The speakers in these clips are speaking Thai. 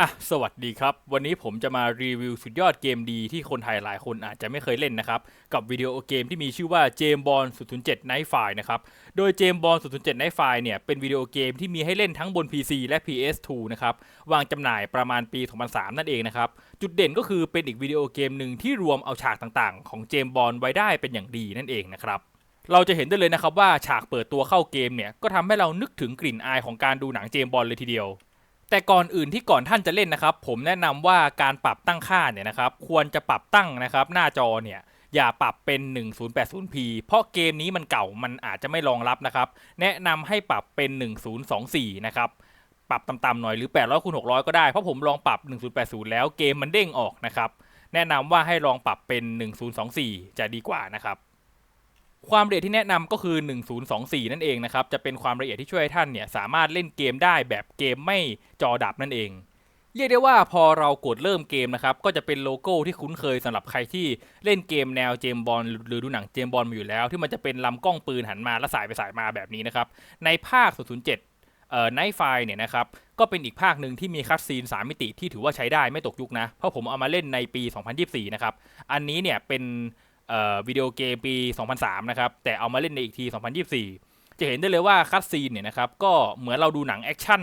อะสวัสดีครับ วันนี้ผมจะมารีวิวสุดยอดเกมดีที่คนไทยหลายคนอาจจะไม่เคยเล่นนะครับ กับวิดีโอเกมที่มีชื่อว่าเจมบอล007 Night f i นะครับ โดยเจมบอล007 Night f i เนี่ยเป็นวิดีโอเกมที่มีให้เล่นทั้งบน PC และ PS2 นะครับ วางจำหน่ายประมาณปี 2003 นั่นเองนะครับ จุดเด่นก็คือเป็นอีกวิดีโอเกมหนึ่งที่รวมเอาฉากต่างๆ ของเจมบอลไว้ได้เป็นอย่างดีนั่นเองนะครับเราจะเห็นได้เลยนะครับว่าฉากเปิดตัวเข้าเกมเนี่ยก็ทำให้เรานึกถึงกลิ่นอายของการดูหนังเจมบอลเลยทีเดียว แต่ก่อนอื่นที่ก่อนท่านจะเล่นนะครับ ผมแนะนำว่าการปรับตั้งค่าเนี่ยนะครับ ควรจะปรับตั้งนะครับ หน้าจอเนี่ยอย่าปรับเป็น 1080p เพราะเกมนี้มันเก่ามันอาจจะไม่รองรับนะครับ แนะนำให้ปรับเป็น 1024 นะครับปรับต่ำๆหน่อยหรือ 800คูณ600 ก็ได้ เพราะผมลองปรับ 1080 แล้วเกมมันเด้งออกนะครับ แนะนำว่าให้ลองปรับเป็น 1024 จะดีกว่านะครับ ความละเอียดที่แนะนำก็คือ 1024 นั่นเองนะครับ จะเป็นความละเอียดที่ช่วยให้ท่านเนี่ยสามารถเล่นเกมได้แบบเกมไม่จอดับนั่นเอง เรียกได้ว่าพอเรากดเริ่มเกมนะครับ ก็จะเป็นโลโก้ที่คุ้นเคยสำหรับใครที่เล่นเกมแนวเจมบอลหรือดูหนังเจมบอลมาอยู่แล้ว ที่มันจะเป็นลำกล้องปืนหันมาแล้วสายไปสายมาแบบนี้นะครับ ในภาค 007เอ่อไนท์ไฟเนี่ยนะครับ ก็เป็นอีกภาคหนึ่งที่มีคัตซีน 3 มิติที่ถือว่าใช้ได้ไม่ตกยุคนะ เพราะผมเอามาเล่นในปี 2024 นะครับ อันนี้เนี่ยเป็น วิดีโอเกมปี 2003 นะครับ แต่เอามาเล่นในอีกที 2024 จะเห็นได้เลยว่าคัตซีนเนี่ยนะครับ ก็เหมือนเราดูหนังแอคชั่น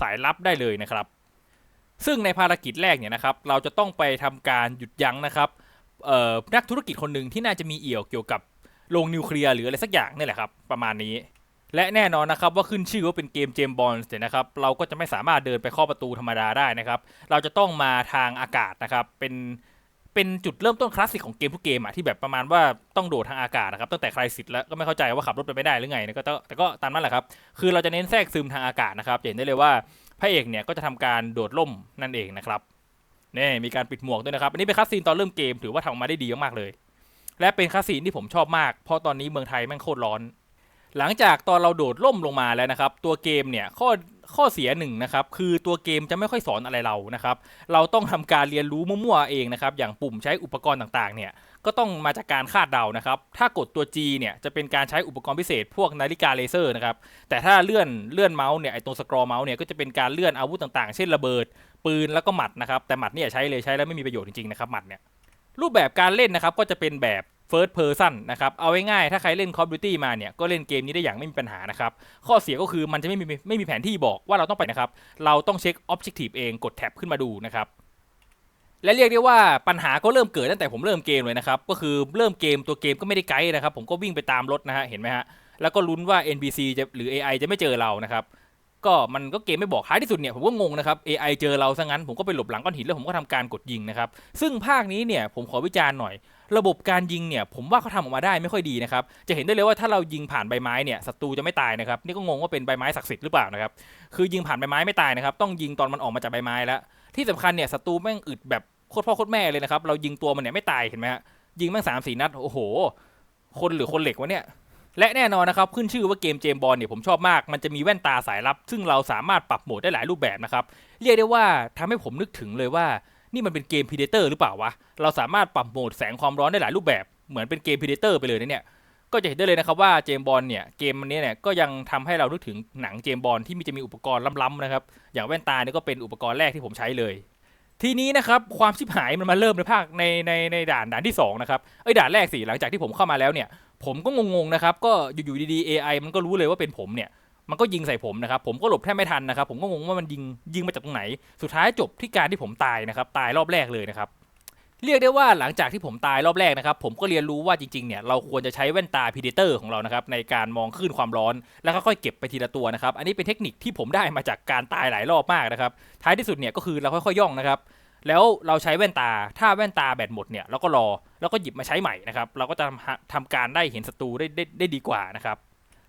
สายลับได้เลยนะครับ ซึ่งในภารกิจแรกเนี่ยนะครับ เราจะต้องไปทำการหยุดยั้งนะครับนักธุรกิจคนหนึ่งที่น่าจะมีเอี่ยวเกี่ยวกับโรงนิวเคลียร์หรืออะไรสักอย่างนี่แหละครับ ประมาณนี้ และแน่นอนนะครับว่าขึ้นชื่อว่าเป็นเกมเจมบอลเนี่ยนะครับ เราก็จะไม่สามารถเดินไปเข้าประตูธรรมดาได้นะครับ เราจะต้องมาทางอากาศนะครับ เป็น เป็นจุดเริ่มต้นคลาสสิกของเกมทุกเกมอะที่แบบประมาณว่าต้องโดดทางอากาศนะครับตั้งแต่ใครสิทธิ์แล้วก็ไม่เข้าใจว่าขับรถไปไม่ได้หรือไงนะก็ต้องแต่ก็ตามนั้นแหละครับ คือเราจะเน้นแทรกซึมทางอากาศนะครับเห็นได้เลยว่าพระเอกเนี่ยก็จะทำการโดดล่มนั่นเองนะครับนี่มีการปิดหมวกด้วยนะครับอันนี้เป็นคัสซีนตอนเริ่มเกมถือว่าทำออกมาได้ดีมากๆเลย และเป็นคัสซีนที่ผมชอบมากเพราะตอนนี้เมืองไทยแม่งโคตรร้อน หลังจากตอนเราโดดล่มลงมาแล้วนะครับ ตัวเกมเนี่ยข้อ ข้อเสียหนึ่งนะครับคือตัวเกมจะไม่ค่อยสอนอะไรเรานะครับ เราต้องทำการเรียนรู้มั่วๆเองนะครับ อย่างปุ่มใช้อุปกรณ์ต่างๆเนี่ยก็ต้องมาจากการคาดเดานะครับ ถ้ากดตัว G เนี่ยจะเป็นการใช้อุปกรณ์พิเศษ พวกนาฬิกาเลเซอร์นะครับ แต่ถ้าเลื่อนเลื่อนเมาส์เนี่ยไอตรงสครอเมาส์เนี่ยก็จะเป็นการเลื่อนอาวุธต่างๆ เช่นระเบิด ปืนแล้วก็หมัดนะครับ แต่หมัดเนี่ยใช้เลยใช้แล้วไม่มีประโยชน์จริงๆนะครับหมัดเนี่ยรูปแบบการเล่นนะครับก็จะเป็นแบบ First Person นะครับเอาไว้ง่ายๆถ้าใครเล่น Call of Duty มาเนี่ยก็เล่นเกมนี้ได้อย่างไม่มีปัญหานะครับข้อเสียก็คือมันจะไม่มีไม่มีแผนที่บอกว่าเราต้องไปนะครับเราต้องเช็ค Objective เองกดแท็บขึ้นมาดูนะครับและเรียกได้ว่าปัญหาก็เริ่มเกิดตั้งแต่ผมเริ่มเกมเลยนะครับก็คือเริ่มเกมตัวเกมก็ไม่ได้ไกด์นะครับผมก็วิ่งไปตามรถนะฮะเห็นไหมฮะแล้วก็ลุ้นว่า NPC จะหรือ AI จะไม่เจอเรานะครับก็มันก็เกมไม่บอกท้ายที่สุดเนี่ยผมก็งงนะครับ AI เจอเราซะงั้นผมก็ไปหลบหลังก้อนหินแล้วผมก็ทำการกดยิงนะครับซึ่งภาคนี้เนี่ยผมขอวิจารณ์หน่อย ระบบการยิงเนี่ยผมว่าเขาทำออกมาได้ไม่ค่อยดีนะครับจะเห็นได้เลยว่าถ้าเรายิงผ่านใบไม้เนี่ยศัตรูจะไม่ตายนะครับนี่ก็งงว่าเป็นใบไม้ศักดิ์สิทธิ์หรือเปล่านะครับคือยิงผ่านใบไม้ไม่ตายนะครับต้องยิงตอนมันออกมาจากใบไม้แล้ว ที่สำคัญเนี่ยศัตรูแม่งอึดแบบโคตรพ่อโคตรแม่เลยนะครับเรายิงตัวมันเนี่ยไม่ตายเห็นไหมฮะยิงแม่งสามสี่นัดโอ้โห คนหรือคนเหล็กวะเนี่ยและแน่นอนนะครับขึ้นชื่อว่าเกมเจมบอลเนี่ยผมชอบมาก มันจะมีแว่นตาสายลับ ซึ่งเราสามารถปรับโหมดได้หลายรูปแบบนะครับ เรียกได้ว่าทำให้ผมนึกถึงเลยว่า นี่มันเป็นเกม Predator หรือเปล่าวะ เราสามารถปรับโหมดแสงความร้อนได้หลายรูปแบบ เหมือนเป็นเกม Predator ไปเลยนะเนี่ย ก็จะเห็นได้เลยนะครับว่าเจมบอลเนี่ยเกมมันนี้เนี่ยก็ยังทำให้เรานึกถึงหนังเจมบอลที่มีจะมีอุปกรณ์ล้ำๆนะครับ อย่างแว่นตาเนี่ยก็เป็นอุปกรณ์แรกที่ผมใช้เลย ทีนี้นะครับความชิบหายมันมาเริ่มในภาคในในในด่านด่านที่สองนะครับ เอ้ยด่านแรกสิหลังจากที่ผมเข้ามาแล้วเนี่ย ผมก็งงๆนะครับ ก็อยู่ๆดีๆ AI มันก็รู้เลยว่าเป็นผมเนี่ย มันก็ยิงใส่ผมนะครับผมก็หลบแทบไม่ทันนะครับผมก็งงว่ามันยิงยิงมาจากตรงไหน สุดท้ายจบที่การที่ผมตายนะครับตายรอบแรกเลยนะครับเรียกได้ว่าหลังจากที่ผมตายรอบแรกนะครับ ผมก็เรียนรู้ว่าจริงๆเนี่ยเราควรจะใช้แว่นตาพีเดเตอร์ของเรานะครับในการมองคลื่นความร้อน แล้วค่อยๆเก็บไปทีละตัวนะครับ อันนี้เป็นเทคนิคที่ผมได้มาจากการตายหลายรอบมากนะครับท้ายที่สุดเนี่ยก็คือเราค่อยๆย่องนะครับ แล้วเราใช้แว่นตาถ้าแว่นตาแบตหมดเนี่ยเราก็รอแล้วก็หยิบมาใช้ใหม่นะครับเราก็จะทำทำการได้เห็นศัตรูได้ได้ได้ดีกว่านะครับ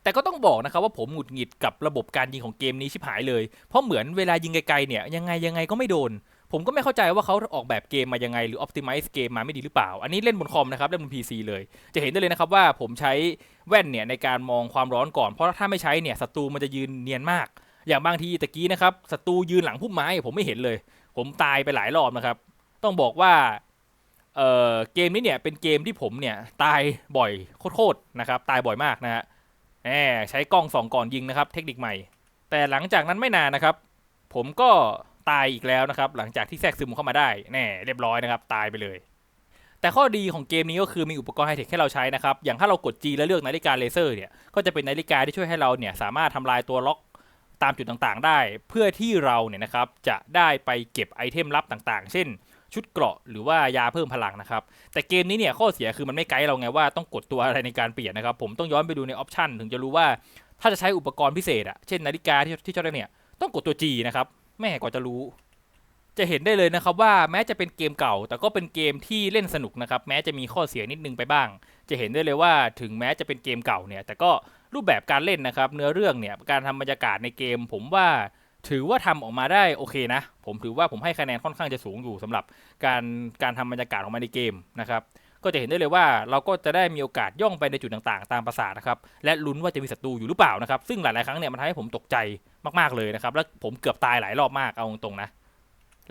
แต่ก็ต้องบอกนะครับว่าผมหงุดหงิดกับระบบการยิงของเกมนี้ชิบหายเลย เพราะเหมือนเวลายิงไกลๆเนี่ยยังไงยังไงก็ไม่โดน ผมก็ไม่เข้าใจว่าเขาออกแบบเกมมายังไงหรือ optimize เกมมาไม่ดีหรือเปล่า อันนี้เล่นบนคอมนะครับเล่นบน PC เลย จะเห็นได้เลยนะครับว่าผมใช้แว่นเนี่ยในการมองความร้อนก่อน เพราะถ้าไม่ใช้เนี่ยศัตรูมันจะยืนเนียนมาก อย่างบางทีตะกี้นะครับศัตรูยืนหลังพุ่มไม้ผมไม่เห็นเลย ผมตายไปหลายรอบนะครับ ต้องบอกว่าเเกมนี้เนี่ยเป็นเกมที่ผมเนี่ยตายบ่อยโคตรๆนะครับตายบ่อยมากนะฮะ แหมใช้กล้องสองก่อนยิงนะครับ เทคนิคใหม่ แต่หลังจากนั้นไม่นานนะครับ ผมก็ตายอีกแล้วนะครับ หลังจากที่แทรกซึมเข้ามาได้แน่เรียบร้อยนะครับตายไปเลย แต่ข้อดีของเกมนี้ก็คือมีอุปกรณ์ไฮเทคให้เราใช้นะครับ อย่างถ้าเรากด G แล้วเลือกนาฬิกาเลเซอร์เนี่ยก็จะเป็นนาฬิกาที่ช่วยให้เราเนี่ยสามารถทำลายตัวล็อกตามจุดต่างๆ ได้ เพื่อที่เราเนี่ยนะครับจะได้ไปเก็บไอเทมลับต่างๆ เช่น ชุดเกราะหรือว่ายาเพิ่มพลังนะครับแต่เกมนี้เนี่ยข้อเสียคือมันไม่ไกด์เราไงว่าต้องกดตัวอะไรในการเปลี่ยนนะครับผมต้องย้อนไปดูในออปชันถึงจะรู้ว่าถ้าจะใช้อุปกรณ์พิเศษอะเช่นนาฬิกาที่ที่ชอบได้เนี่ยต้องกดตัว G นะครับแม่กว่าจะรู้ จะเห็นได้เลยนะครับว่าแม้จะเป็นเกมเก่า แต่ก็เป็นเกมที่เล่นสนุกนะครับแม้จะมีข้อเสียนิดนึงไปบ้าง จะเห็นได้เลยว่าถึงแม้จะเป็นเกมเก่าเนี่ยแต่ก็รูปแบบการเล่นนะครับเนื้อเรื่องเนี่ยการทำบรรยากาศในเกม ผมว่า ถือว่าทำออกมาได้โอเคนะ ผมถือว่าผมให้คะแนนค่อนข้างจะสูงอยู่สำหรับการการทำบรรยากาศออกมาในเกมนะครับก็จะเห็นได้เลยว่าเราก็จะได้มีโอกาสย่องไปในจุดต่างๆ ตามภาษานะครับและลุ้นว่าจะมีศัตรูอยู่หรือเปล่านะครับ ซึ่งหลายๆครั้งเนี่ยมันทำให้ผมตกใจมากๆเลยนะครับและผมเกือบตายหลายรอบมากเอาตรงๆนะ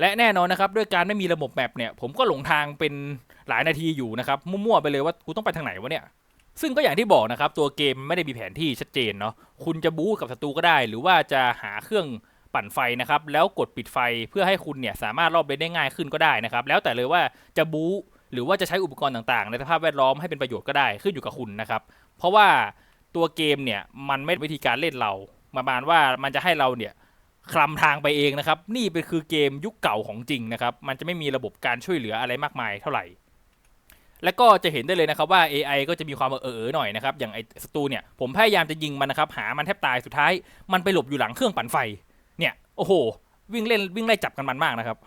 และแน่นอนนะครับด้วยการไม่มีระบบแมปเนี่ยผมก็หลงทางเป็นหลายนาทีอยู่นะครับมั่วๆไปเลยว่ากูต้องไปทางไหนวะเนี่ยซึ่งก็อย่างที่บอกนะครับตัวเกมไม่ได้มีแผนที่ชัดเจนเนาะคุณจะบู๊กับศัตรูก็ได้ หรือว่าจะหาเครื่อง ปั่นไฟนะครับแล้วกดปิดไฟเพื่อให้คุณเนี่ยสามารถรอบเลนได้ง่ายขึ้นก็ได้นะครับแล้วแต่เลยว่าจะบู๊หรือว่าจะใช้อุปกรณ์ต่างๆ ในสภาพแวดล้อมให้เป็นประโยชน์ก็ได้ขึ้นอยู่กับคุณนะครับเพราะว่าตัวเกมเนี่ยมันไม่วิธีการเล่นเราประมาณว่ามันจะให้เราเนี่ยคลำทางไปเองนะครับ นี่เป็นคือเกมยุคเก่าของจริงนะครับ มันจะไม่มีระบบการช่วยเหลืออะไรมากมายเท่าไหร่ และก็จะเห็นได้เลยนะครับว่า AI ก็จะมีความเออๆหน่อยนะครับ อย่างไอ้ศัตรูเนี่ยผมพยายามจะยิงมันนะครับ หามันแทบตายสุดท้าย มันไปหลบอยู่หลังเครื่องปั่นไฟ เนี่ยโอ้โห วิ่งเล่นวิ่งไล่จับกันมันมากนะครับ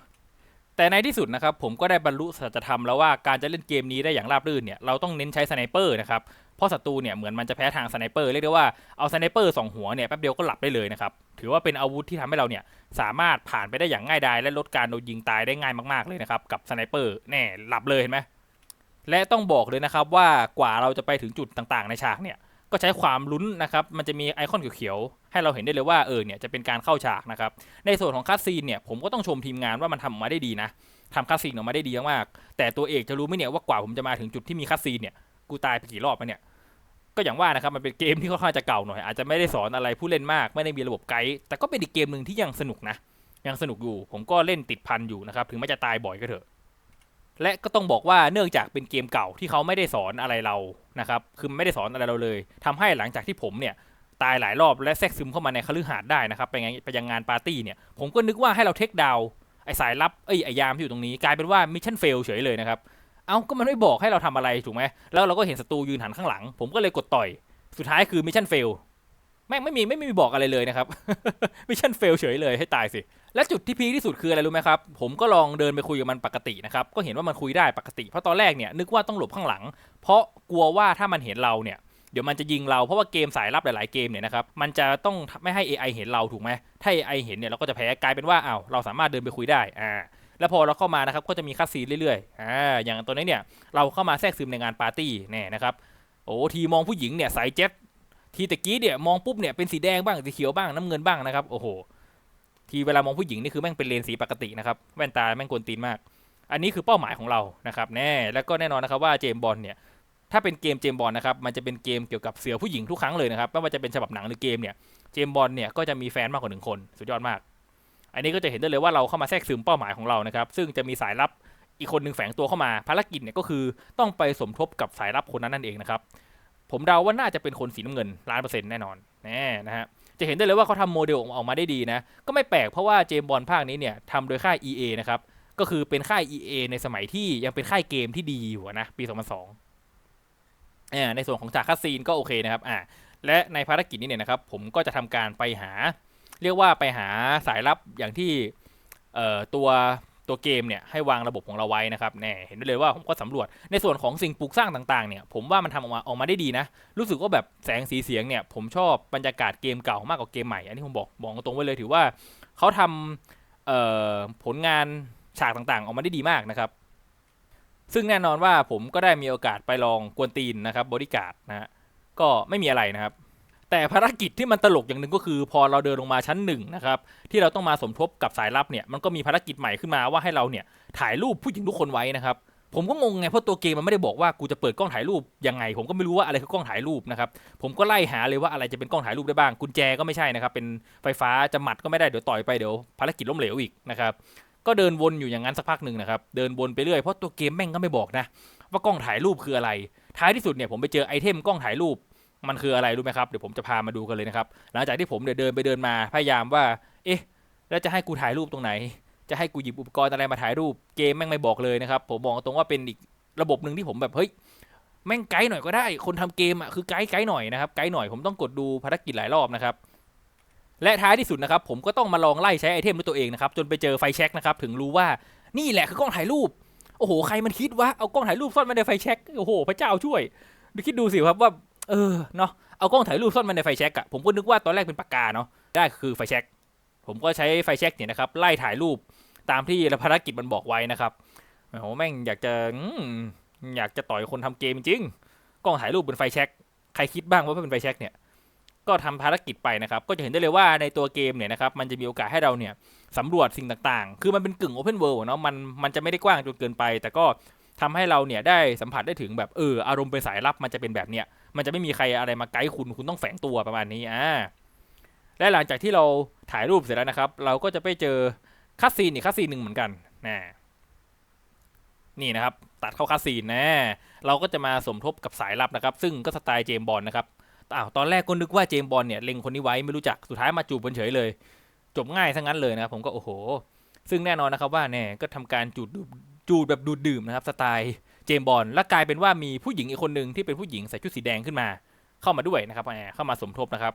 แต่ในที่สุดนะครับผมก็ได้บรรลุสัจธรรมแล้วว่าการจะเล่นเกมนี้ได้อย่างราบรื่นเนี่ยเราต้องเน้นใช้สไนเปอร์นะครับเพราะศัตรูเนี่ยเหมือนมันจะแพ้ทางสไนเปอร์เรียกได้ว่าเอาสไนเปอร์สองหัวเนี่ยแป๊บเดียวก็หลับได้เลยนะครับถือว่าเป็นอาวุธที่ทำให้เราเนี่ยสามารถผ่านไปได้อย่างง่ายดายและลดการโดนยิงตายได้ง่ายมากๆเลยนะครับกับสไนเปอร์แน่หลับเลยเห็นไหมและต้องบอกเลยนะครับว่ากว่าเราจะไปถึงจุดต่างๆ ในฉากเนี่ยก็ใช้ความลุ้นนะครับมันจะมีไอคอนเขียว ให้เราเห็นได้เลยว่าเออเนี่ยจะเป็นการเข้าฉากนะครับในส่วนของคัสซีนเนี่ยผมก็ต้องชมทีมงานว่ามันทำออกมาได้ดีนะทำคัสซีนออกมาได้ดีมากๆแต่ตัวเอกจะรู้ไหมเนี่ยว่ากว่าผมจะมาถึงจุดที่มีคัสซีนเนี่ยกูตายไปกี่รอบแล้วเนี่ยก็อย่างว่านะครับมันเป็นเกมที่ค่อนข้างจะเก่าหน่อยอาจจะไม่ได้สอนอะไรผู้เล่นมากไม่ได้มีระบบไกด์แต่ก็เป็นอีกเกมหนึ่งที่ยังสนุกนะยังสนุกอยู่ ผมก็เล่นติดพันอยู่นะครับถึงแม้จะตายบ่อยก็เถอะ และก็ต้องบอกว่าเนื่องจากเป็นเกมเก่าที่เขาไม่ได้สอนอะไรเรานะครับคือไม่ได้สอนอะไรเราเลยทำให้หลังจากที่ผมเนี่ย ตายหลายรอบและแทรกซึมเข้ามาในคฤหาสน์ได้นะครับไปยังไปยังงานปาร์ตี้เนี่ยผมก็นึกว่าให้เราเทคดาวไอสายลับเอ้ไอยามที่อยู่ตรงนี้กลายเป็นว่ามิชชั่นเฟลเฉยเลยนะครับเอ้าก็มันไม่บอกให้เราทำอะไรถูกไหมแล้วเราก็เห็นศัตรูยืนหันข้างหลัง ผมก็เลยกดต่อย สุดท้ายคือมิชชั่นเฟลแม่งไม่มีไม่มีบอกอะไรเลยนะครับมิชชั่นเฟลเฉยเลยให้ตายสิ และจุดที่พีคที่สุดคืออะไรรู้ไหมครับ ผมก็ลองเดินไปคุยกับมันปกตินะครับ ก็เห็นว่ามันคุยได้ปกติ เพราะตอนแรกเนี่ยนึกว่าต้องหลบข้างหลัง เพราะกลัวว่าถ้ามันเห็นเราเนี่ย เดี๋ยวมันจะยิงเราเพราะว่าเกมสายลับหลาย ๆ เกมเนี่ยนะครับมันจะต้องไม่ให้ AI เห็นเราถูกไหมถ้า AI เห็นเนี่ยเราก็จะแพ้กลายเป็นว่าอ้าวเราสามารถเดินไปคุยได้อ่าแล้วพอเราเข้ามานะครับก็จะมีคัสซีนเรื่อยๆอ่าอย่างตัวนี้เนี่ยเราเข้ามาแทรกซึมในงานปาร์ตี้แน่นะครับโอ้ทีมองผู้หญิงเนี่ยสายเจ็ตทีตะกี้เนี่ยมองปุ๊บเนี่ยเป็นสีแดงบ้างสีเขียวบ้างน้ำเงินบ้างนะครับโอ้โหทีเวลามองผู้หญิงนี่คือแม่งเป็นเลนสีปกตินะครับแว่นตาแม่งกวนตีนมาก อันนี้คือเป้าหมายของเรานะครับแน่แล้วก็แน่นอนนะครับว่าเจมบอลเนี่ย ถ้าเป็นเกมเจมบอลนะครับมันจะเป็นเกมเกี่ยวกับเสือผู้หญิงทุกครั้งเลยนะครับไม่ว่าจะเป็นฉบับหนังหรือเกมเนี่ยเจมบอลเนี่ยก็จะมีแฟนมากกว่าหนึ่งคนสุดยอดมาก อันนี้ก็จะเห็นได้เลยว่าเราเข้ามาแทรกซึมเป้าหมายของเรานะครับซึ่งจะมีสายลับอีกคนหนึ่งแฝงตัวเข้ามาภารกิจเนี่ยก็คือต้องไปสมทบกับสายลับคนนั้นนั่นเองนะครับผมเดาว่าน่าจะเป็นคนสีน้ำเงินล้านเปอร์เซ็นต์แน่นอนแน่นะฮะจะเห็นได้เลยว่าเขาทำโมเดลออกมาได้ดีนะ ก็ไม่แปลกเพราะว่าเจมบอลภาคนี้เนี่ยทำโดยค่าย EA นะครับ ก็คือเป็นค่าย EA ในสมัยที่ยังเป็นค่ายเกมที่ดีอยู่นะ ปี 2002 ในส่วนของฉากคัสซีนก็โอเคนะครับอ่าและในภารกิจนี้เนี่ยนะครับ ผมก็จะทำการไปหา เรียกว่าไปหาสายลับอย่างที่เอ่อตัวตัวเกมเนี่ยให้วางระบบของเราไว้นะครับแน่เห็นได้เลยว่าผมก็สำรวจในส่วนของสิ่งปลูกสร้างต่างๆเนี่ยผมว่ามันทำออกมาออกมาได้ดีนะ รู้สึกว่าแบบแสงสีเสียงเนี่ยผมชอบบรรยากาศเกมเก่ามากกว่าเกมใหม่ อันนี้ผมบอกบอกตรงไว้เลยถือว่าเขาทำเอ่อผลงานฉากต่างๆ ออกมาได้ดีมากนะครับ ซึ่งแน่นอนว่าผมก็ได้มีโอกาสไปลองกวนตีนนะครับบริการนะฮะก็ไม่มีอะไรนะครับ แต่ภารกิจที่มันตลกอย่างหนึ่งก็คือ พอเราเดินลงมาชั้นหนึ่งนะครับที่เราต้องมาสมทบกับสายลับเนี่ยมันก็มีภารกิจใหม่ขึ้นมาว่าให้เราเนี่ยถ่ายรูปผู้หญิงทุกคนไว้นะครับผผมก็งงไงเพราะตัวเกมมันไม่ได้บอกว่ากูจะเปิดกล้องถ่ายรูปยังไง ผมก็ไม่รู้ว่าอะไรคือกล้องถ่ายรูปนะครับผมก็ไล่หาเลยว่าอะไรจะเป็นกล้องถ่ายรูปได้บ้างกุญแจก็ไม่ใช่นะครับเป็นไฟฟ้าจะหมัดก็ไม่ได้เดี๋ยวต่อยไปเดี๋ยวภารกิจล้มเหลวอีกนะครับ ก็เดินวนอยู่อย่างนั้นสักพักหนึ่งนะครับ เดินวนไปเรื่อยเพราะตัวเกมแม่งก็ไม่บอกนะ ว่ากล้องถ่ายรูปคืออะไร ท้ายที่สุดเนี่ยผมไปเจอไอเทมกล้องถ่ายรูปมันคืออะไรรู้ไหมครับเดี๋ยวผมจะพามาดูกันเลยนะครับ หลังจากที่ผมเดินไปเดินมาพยายามว่า เอ๊ะ แล้วจะให้กูถ่ายรูปตรงไหน จะให้กูหยิบอุปกรณ์อะไรมาถ่ายรูปเกมแม่งไม่บอกเลยนะครับ ผมบอกตรงว่าเป็นอีกระบบหนึ่งที่ผมแบบเฮ้ยแม่งไกด์หน่อยก็ได้ คนทำเกมอะคือไกด์ไกด์หน่อยนะครับไกด์หน่อยผมต้องกดดูภารกิจหลายรอบนะครับ และท้ายที่สุดนะครับผมก็ต้องมาลองไล่ใช้ไอเทมด้วยตัวเองนะครับจนไปเจอไฟแช็กนะครับถึงรู้ว่านี่แหละคือกล้องถ่ายรูปโอ้โหใครมันคิดว่าเอากล้องถ่ายรูปซ่อนไว้ในไฟแช็กโอ้โหพระเจ้าช่วยดูคิดดูสิครับว่าเออเนาะเอากล้องถ่ายรูปซ่อนไว้ในไฟแช็กอะผมก็นึกว่าตอนแรกเป็นปากกาเนาะได้คือไฟแช็กผมก็ใช้ไฟแช็กเนี่ยนะครับไล่ถ่ายรูปตามที่ภารกิจมันบอกไว้นะครับโอ้โหแม่งอยากจะอยากจะต่อยคนทำเกมจริงกล้องถ่ายรูปบนไฟแช็กใครคิดบ้างว่าเป็นไฟแช็กเนี่ย ก็ทำภารกิจไปนะครับ ก็จะเห็นได้เลยว่าในตัวเกมเนี่ยนะครับ มันจะมีโอกาสให้เราเนี่ยสำรวจสิ่งต่างๆ คือมันเป็นกึ่งโอเพนเวิลด์เนาะ มัน มันจะไม่ได้กว้างจนเกินไป แต่ก็ทำให้เราเนี่ยได้สัมผัสได้ถึงแบบเอออารมณ์เป็นสายลับมันจะเป็นแบบเนี้ย มันจะไม่มีใครอะไรมาไกด์คุณ คุณต้องแฝงตัวประมาณนี้ อ่า และหลังจากที่เราถ่ายรูปเสร็จแล้วนะครับ เราก็จะไปเจอคัสซีนอีกคัสซีนหนึ่งเหมือนกันนะนี่นะครับ ตัดเข้าคัสซีนนะ เราก็จะมาสมทบกับสายลับนะครับ ซึ่งก็สไตล์เจมบอลนะครับ อ้าวตอนแรกก็นึกว่าเจมบอลเนี่ยเล็งคนนี้ไว้ไม่รู้จักสุดท้ายมาจูบกันเฉยเลย จบง่ายทั้งนั้นเลยนะครับผมก็โอ้โห ซึ่งแน่นอนนะครับว่าแน่ก็ทำการจูดจูดแบบดูดดื่มนะครับสไตล์เจมบอลและกลายเป็นว่ามีผู้หญิงอีกคนหนึ่งที่เป็นผู้หญิงใส่ชุดสีแดงขึ้นมา เข้ามาด้วยนะครับแหมเข้ามาสมทบนะครับ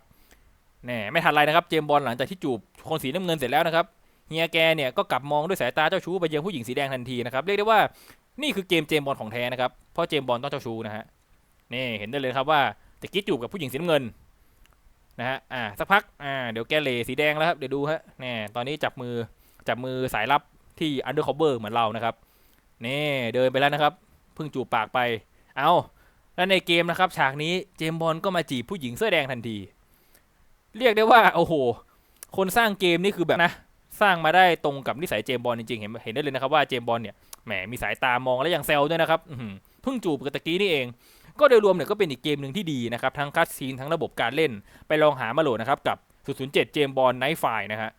แน่ไม่ทันไรนะครับเจมบอลหลังจากที่จูบคนสีน้ำเงินเสร็จแล้วนะครับเฮียแกเนี่ยก็กลับมองด้วยสายตาเจ้าชู้ไปยังผู้หญิงสีแดงทันทีนะครับเรียกได้ว่านี่คือเกมเจมบอลของแท้นะครับเพราะเจมบอลต้องเจ้าชู้นะฮะนี่เห็นได้เลยครับว่า ตะกี้จูบกับผู้หญิงสีน้ำเงินนะฮะอ่าสักพักอ่าเดี๋ยวแกเลสีแดงแล้วครับเดี๋ยวดูฮะแน่ตอนนี้จับมือจับมือสายลับที่ undercover เหมือนเรานะครับนี่เดินไปแล้วนะครับเพิ่งจูบปากไปเอาแล้วในเกมนะครับฉากนี้เจมบอลก็มาจีบผู้หญิงเสื้อแดงทันที เรียกได้ว่าโอ้โห คนสร้างเกมนี่คือแบบนะสร้างมาได้ตรงกับนิสัยเจมบอลจริงๆเห็นเห็นได้เลยนะครับว่าเจมบอลเนี่ยแหมมีสายตามองและยังแซวด้วยนะครับเพิ่งจูบกันตะกี้นี่เอง ก็โดยรวมเนี่ยก็เป็นอีกเกมหนึ่งที่ดีนะครับ ทั้งคัดซีนทั้งระบบการเล่นไปลองหามาโหลดนะครับกับ 007 เจมบอลไนท์ไฟนะฮะ